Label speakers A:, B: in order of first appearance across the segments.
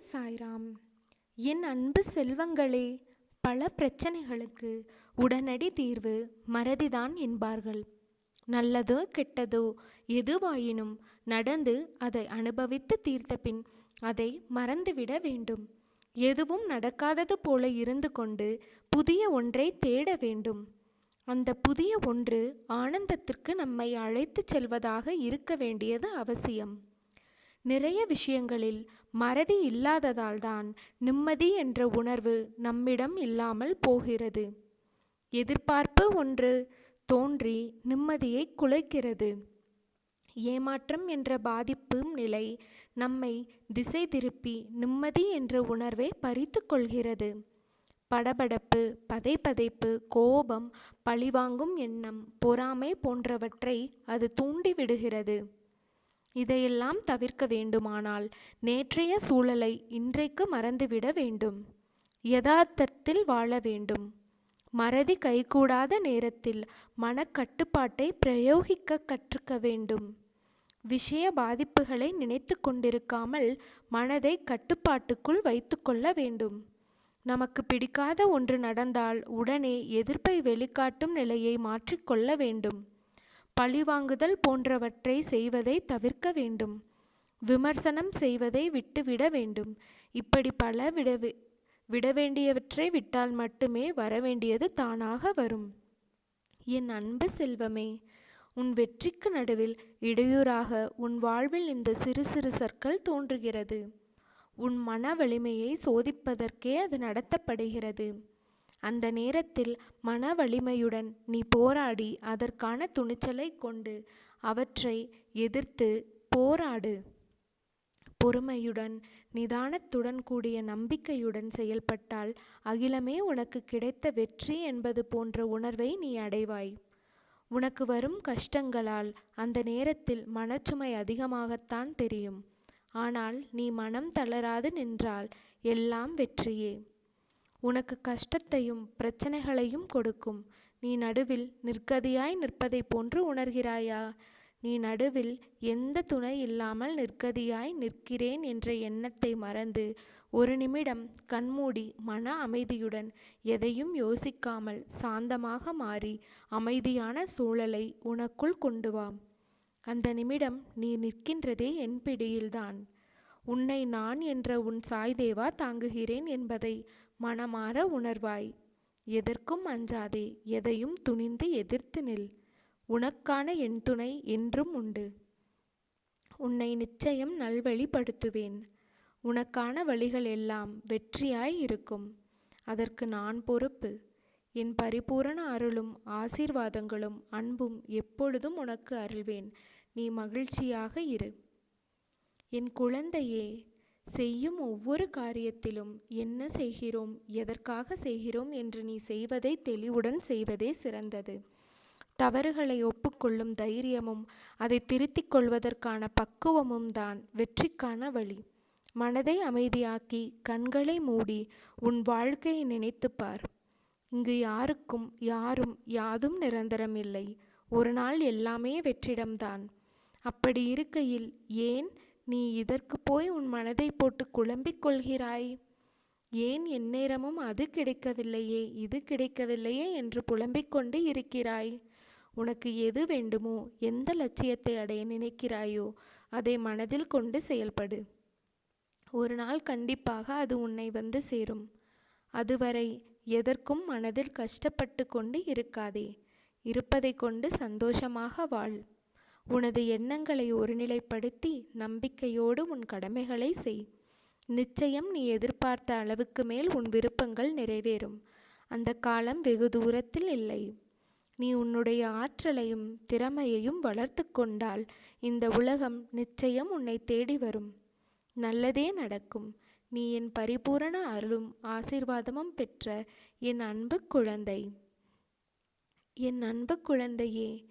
A: சாய்ராம் என் அன்பு செல்வங்களே பல பிரச்சனைகளுக்கு உடனடி தீர்வு மறதிதான் என்பார்கள். நல்லதோ கெட்டதோ எதுவாயினும் நடந்து அதை அனுபவித்து தீர்த்த பின் அதை மறந்துவிட வேண்டும். எதுவும் நடக்காதது போல இருந்து கொண்டு புதிய ஒன்றை தேட வேண்டும். அந்த புதிய ஒன்று ஆனந்தத்திற்கு நம்மை அழைத்துச் செல்வதாக இருக்க வேண்டியது அவசியம். நிறைய விஷயங்களில் மறதி இல்லாததால்தான் நிம்மதி என்ற உணர்வு நம்மிடம் இல்லாமல் போகிறது. எதிர்பார்ப்பு ஒன்று தோன்றி நிம்மதியை குலைக்கிறது. ஏமாற்றம் என்ற பாதிப்பு நிலை நம்மை திசை திருப்பி நிம்மதி என்ற உணர்வை பறித்து கொள்கிறது. படபடப்பு பதைப்பதைப்பு கோபம் பழிவாங்கும் எண்ணம் பொறாமை போன்றவற்றை அது தூண்டிவிடுகிறது. இதையெல்லாம் தவிர்க்க வேண்டுமானால் நேற்றைய சூழலை இன்றைக்கு மறந்துவிட வேண்டும். யதார்த்தத்தில் வாழ வேண்டும். மறதி கைகூடாத நேரத்தில் மனக்கட்டுப்பாட்டை பிரயோகிக்க கற்றுக்க வேண்டும். விஷய பாதிப்புகளை நினைத்து கொண்டிருக்காமல் மனதை கட்டுப்பாட்டுக்குள் வைத்துக்கொள்ள வேண்டும். நமக்கு பிடிக்காத ஒன்று நடந்தால் உடனே எதிர்ப்பை வெளிக்காட்டும் நிலையை மாற்றிக்கொள்ள வேண்டும். பழிவாங்குதல் போன்றவற்றை செய்வதை தவிர்க்க வேண்டும். விமர்சனம் செய்வதை விட்டுவிட வேண்டும். இப்படி பல விட விட வேண்டியவற்றை விட்டால் மட்டுமே வரவேண்டியது தானாக வரும். என் அன்பு செல்வமே உன் வெற்றிக்கு நடுவில் இடையூறாக உன் வாழ்வில் இந்த சிறு சிறு சற்கள் தோன்றுகிறது. உன் மன வலிமையை சோதிப்பதற்கே அது நடத்தப்படுகிறது. அந்த நேரத்தில் மன வலிமையுடன் நீ போராடி அதற்கான துணிச்சலை கொண்டு அவற்றை எதிர்த்து போராடு. பொறுமையுடன் நிதானத்துடன் கூடிய நம்பிக்கையுடன் செயல்பட்டால் அகிலமே உனக்கு கிடைத்த வெற்றி என்பது போன்ற உணர்வை நீ அடைவாய். உனக்கு வரும் கஷ்டங்களால் அந்த நேரத்தில் மனச்சுமை அதிகமாகத்தான் தெரியும். ஆனால் நீ மனம் தளராது நின்றால் எல்லாம் வெற்றியே. உனக்கு கஷ்டத்தையும் பிரச்சனைகளையும் கொடுக்கும். நீ நடுவில் நிற்கதியாய் நிற்பதை போன்று உணர்கிறாயா? நீ நடுவில் எந்த துணை இல்லாமல் நிற்கதியாய் நிற்கிறேன் என்ற எண்ணத்தை மறந்து ஒரு நிமிடம் கண்மூடி மன அமைதியுடன் எதையும் யோசிக்காமல் சாந்தமாக மாறி அமைதியான சூழலை உனக்குள் கொண்டு வா. அந்த நிமிடம் நீ நிற்கின்றதே என் பிடியில்தான். உன்னை நான் என்ற உன் சாய்தேவா தாங்குகிறேன் என்பதை மனமாற உணர்வாய். எதற்கும் அஞ்சாதே எதையும் துணிந்து எதிர்த்து நில். உனக்கான என் துணை என்றும் உண்டு. உன்னை நிச்சயம் நல்வழிப்படுத்துவேன். உனக்கான வழிகள் எல்லாம் வெற்றியாய் இருக்கும். அதற்கு நான் பொறுப்பு. என் பரிபூரண அருளும் ஆசீர்வாதங்களும் அன்பும் எப்பொழுதும் உனக்கு அருள்வேன். நீ மகிழ்ச்சியாக இரு. என் குழந்தையே செய்யும் ஒவ்வொரு காரியத்திலும் என்ன செய்கிறோம் எதற்காக செய்கிறோம் என்று நீ செய்வதை தெளிவுடன் செய்வதே சிறந்தது. தவறுகளை ஒப்புக்கொள்ளும் தைரியமும் அதை திருத்திக் கொள்வதற்கான பக்குவமும் தான் வெற்றிக்கான வழி. மனதை அமைதியாக்கி கண்களை மூடி உன் வாழ்க்கையை நினைத்துப்பார் இங்கு யாருக்கும் யாரும் யாதும் நிரந்தரமில்லை ஒரு நாள் எல்லாமே வெற்றிடம்தான். அப்படி இருக்கையில் ஏன் நீ இதற்கு போய் உன் மனதை போட்டு குழம்பிக் கொள்கிறாய். ஏன் எந்நேரமும் அது கிடைக்கவில்லையே இது கிடைக்கவில்லையே என்று புலம்பிக் கொண்டு இருக்கிறாய். உனக்கு எது வேண்டுமோ எந்த லட்சியத்தை அடைய நினைக்கிறாயோ அதை மனதில் கொண்டு செயல்படு. ஒரு நாள் கண்டிப்பாக அது உன்னை வந்து சேரும். அதுவரை எதற்கும் மனதில் கஷ்டப்பட்டு கொண்டு இருக்காதே. இருப்பதை கொண்டு சந்தோஷமாக வாழ். உனது எண்ணங்களை ஒருநிலைப்படுத்தி நம்பிக்கையோடு உன் கடமைகளை செய். நிச்சயம் நீ எதிர்பார்த்த அளவுக்கு மேல் உன் விருப்பங்கள் நிறைவேறும். அந்த காலம் வெகு தூரத்தில் இல்லை. நீ உன்னுடைய ஆற்றலையும் திறமையையும் வளர்த்து கொண்டால் இந்த உலகம் நிச்சயம் உன்னை தேடி வரும். நல்லதே நடக்கும். நீ என் பரிபூரண அருளும் ஆசீர்வாதமும் பெற்ற என் அன்பு குழந்தை. என் அன்பு குழந்தையே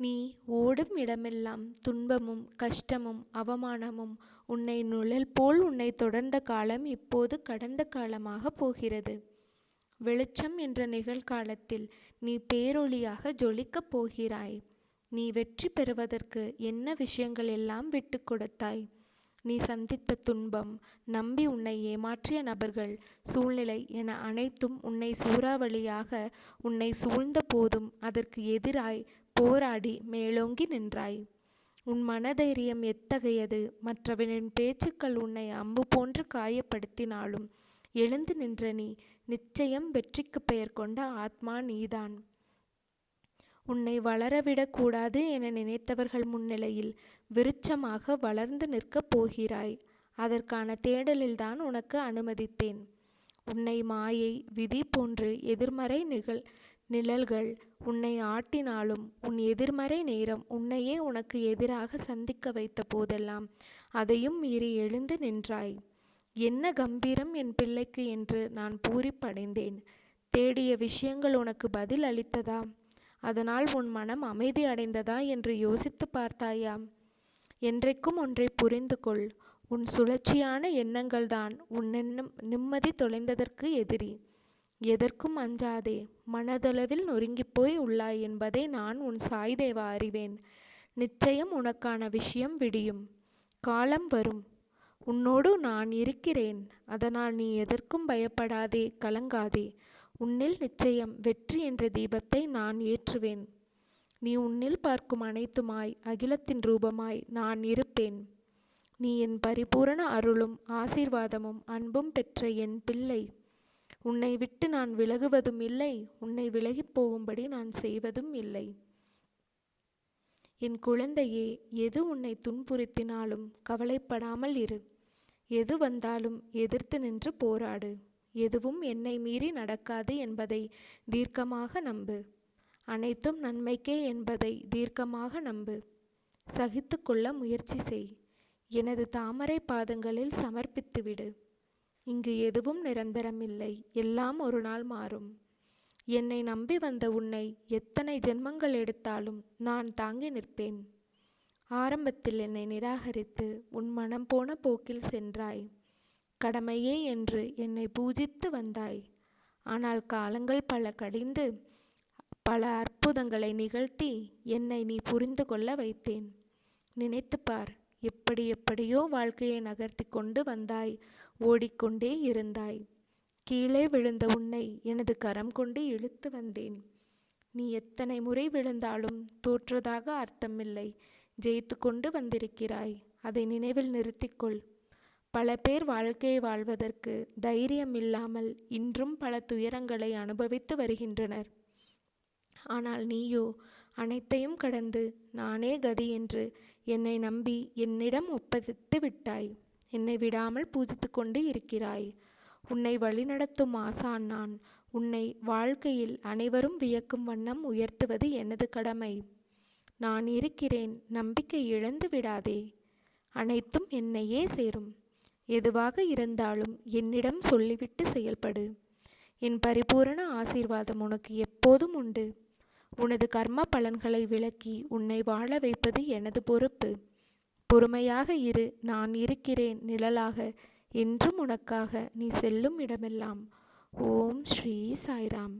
A: நீ ஓடும் இடமெல்லாம் துன்பமும் கஷ்டமும் அவமானமும் உன்னை நுழல் போல் உன்னை தொடர்ந்த காலம் இப்போது கடந்த காலமாக போகிறது. வெளிச்சம் என்ற நிகழ்காலத்தில் நீ பேரொளியாக ஜொலிக்கப் போகிறாய். நீ வெற்றி பெறுவதற்கு என்ன விஷயங்கள் எல்லாம் விட்டு கொடுத்தாய்? நீ சந்தித்த துன்பம் நம்பி உன்னை ஏமாற்றிய நபர்கள் சூழ்நிலை என அனைத்தும் உன்னை சூறாவளியாக உன்னை சூழ்ந்த போதும் அதற்கு எதிராய் போராடி மேலோங்கி நின்றாய். உன் மனதைரியம் எத்தகையது? மற்றவனின் பேச்சுக்கள் உன்னை அம்பு போன்று காயப்படுத்தினாலும் எழுந்து நின்ற நீ நிச்சயம் வெற்றிக்கு பெயர் கொண்ட ஆத்மா நீதான். உன்னை வளரவிடக் கூடாது என நினைத்தவர்கள் முன்னிலையில் விருட்சமாக வளர்ந்து நிற்கப் போகிறாய். அதற்கான தேடலில்தான் உனக்கு அனுமதித்தேன். உன்னை மாயை விதி போன்று எதிர்மறை நிகழ் நிழல்கள் உன்னை ஆட்டினாலும் உன் எதிர்மறை நேரம் உன்னையே உனக்கு எதிராக சந்திக்க வைத்த போதெல்லாம் அதையும் மீறி எழுந்து நின்றாய். என்ன கம்பீரம் என் பிள்ளைக்கு என்று நான் பூரிப்படைந்தேன். தேடிய விஷயங்கள் உனக்கு பதில் அளித்ததா? அதனால் உன் மனம் அமைதி அடைந்ததா என்று யோசித்து பார்த்தாயா? என்றைக்கும் ஒன்றை புரிந்து கொள். உன் சுழற்சியான எண்ணங்கள்தான் உன் நிம்மதி தொலைந்ததற்கு எதிரி. எதற்கும் அஞ்சாதே மனதளவில் நொறுங்கிப் போய் உள்ளாய் என்பதை நான் உன் சாய்தேவா அறிவேன். நிச்சயம் உனக்கான விஷயம் விடியும். காலம் வரும். உன்னோடு நான் இருக்கிறேன். அதனால் நீ எதற்கும் பயப்படாதே கலங்காதே. உன்னில் நிச்சயம் வெற்றி என்ற தீபத்தை நான் ஏற்றுவேன். நீ உன்னில் பார்க்கும் அனைத்துமாய் அகிலத்தின் ரூபமாய் நான் இருப்பேன். நீ என் பரிபூரண அருளும் ஆசீர்வாதமும் அன்பும் பெற்ற என் பிள்ளை. உன்னை விட்டு நான் விலகுவதும் இல்லை. உன்னை விலகிப் போகும்படி நான் செய்வதும் இல்லை. என் குழந்தையே எது உன்னை துன்புறுத்தினாலும் கவலைப்படாமல் இரு. எது வந்தாலும் எதிர்த்து நின்று போராடு. எதுவும் என்னை மீறி நடக்காது என்பதை தீர்க்கமாக நம்பு. அனைத்தும் நன்மைக்கே என்பதை தீர்க்கமாக நம்பு. சகித்து கொள்ள முயற்சி செய். எனது தாமரை பாதங்களில் சமர்ப்பித்துவிடு. இங்கு எதுவும் நிரந்தரமில்லை. எல்லாம் ஒரு நாள் மாறும். என்னை நம்பி வந்த உன்னை எத்தனை ஜென்மங்கள் எடுத்தாலும் நான் தாங்கி நிற்பேன். ஆரம்பத்தில் என்னை நிராகரித்து உன் மனம் போன போக்கில் சென்றாய். கடமையே என்று என்னை பூஜித்து வந்தாய். ஆனால் காலங்கள் பல கடிந்து பல அற்புதங்களை நிகழ்த்தி என்னை நீ புரிந்து கொள்ள வைத்தேன். நினைத்துப்பார் எப்படி எப்படியோ வாழ்க்கையை நகர்த்தி கொண்டு வந்தாய் ஓடிக்கொண்டே இருந்தாய். கீழே விழுந்த உன்னை எனது கரம் கொண்டு இழுத்து வந்தேன். நீ எத்தனை முறை விழுந்தாலும் தோற்றதாக அர்த்தமில்லை. ஜெயித்து கொண்டு வந்திருக்கிறாய். அதை நினைவில் நிறுத்திக்கொள் பல பேர் வாழ்க்கையை வாழ்வதற்கு தைரியம் இல்லாமல் இன்றும் பல துயரங்களை அனுபவித்து வருகின்றனர். ஆனால் நீயோ அனைத்தையும் கடந்து நானே கதி என்று என்னை நம்பி என்னிடம் ஒப்பதித்து விட்டாய். என்னை விடாமல் பூஜித்து கொண்டு இருக்கிறாய். உன்னை வழிநடத்தும் ஆசான் நான். உன்னை வாழ்க்கையில் அனைவரும் வியக்கும் வண்ணம் உயர்த்துவது எனது கடமை. நான் இருக்கிறேன் நம்பிக்கை இழந்து விடாதே. அனைத்தும் என்னையே சேரும். எதுவாக இருந்தாலும் என்னிடம் சொல்லிவிட்டு செயல்படு. என் பரிபூரண ஆசீர்வாதம் உனக்கு எப்போதும் உண்டு. உனது கர்ம பலன்களை விளக்கி உன்னை வாழ வைப்பது எனது பொறுப்பு. பொறுமையாக இரு நான் இருக்கிறேன் நிழலாக என்றும் உனக்காக நீ செல்லும் இடமெல்லாம். ஓம் ஸ்ரீ சாய்ராம்.